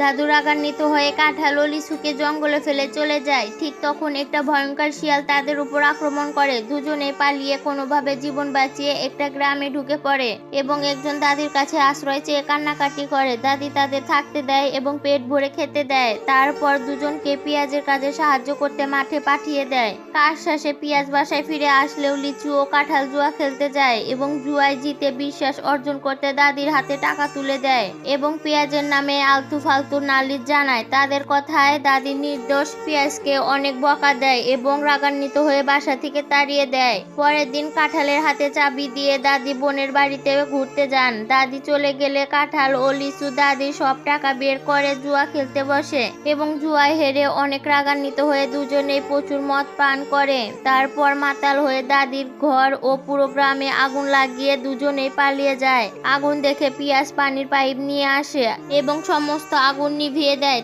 দাদু রাগান্বিত হয়ে কাঁঠাল ও লিচুকে জঙ্গলে ফেলে চলে যায়। ঠিক তখন একটা ভয়ঙ্কর শিয়াল তাদের উপর আক্রমণ করে। দুজনে পালিয়ে কোনোভাবে জীবন বাঁচিয়ে একটা গ্রামে ঢুকে পড়ে এবং একজন দাদির কাছে আশ্রয় চেয়ে কান্নাকাটি করে। দাদি তাদের থাকতে দেয় এবং পেট ভরে খেতে দেয়। তারপর দুজনকে পেঁয়াজের কাজে সাহায্য করতে মাঠে পাঠিয়ে দেয়। কার শ্বাসে পেঁয়াজ বাসায় ফিরে আসলেও লিচু ও কাঁঠাল জুয়া খেলতে যায় এবং জুয়ায় জিতে বিশ্বাস অর্জন করতে দাদির হাতে টাকা তুলে দেয় এবং পেঁয়াজের নামে আলতু ফালতু নালিশ জানায়, তাদের কথায় দাদি নির্দোষ পেঁয়াজকে অনেক বকা দেয় এবং রাগান্বিত হয়ে বাসা থেকে তাড়িয়ে দেয়। পরের দিন কাঁঠালের হাতে চাবি দিয়ে দাদি বোনের বাড়িতে ঘুরতে যান। দাদি চলে গেলে কাঁঠাল ও লিচু দাদি সব টাকা বের করে জুয়া খেলতে বসে এবং জুয়ায় হেরে অনেক রাগান্বিত হয়ে দুজনেই প্রচুর মদ পান করে। তারপর মাতাল হয়ে দাদির ঘর ও পুরো গ্রামে আগুন লাগিয়ে দুজনেই পালিয়ে যায়। আগুন দেখে পিয়াজ পানির পাইপ নিয়ে আসে এবং সমস্ত আগুন নিভিয়ে দেয়।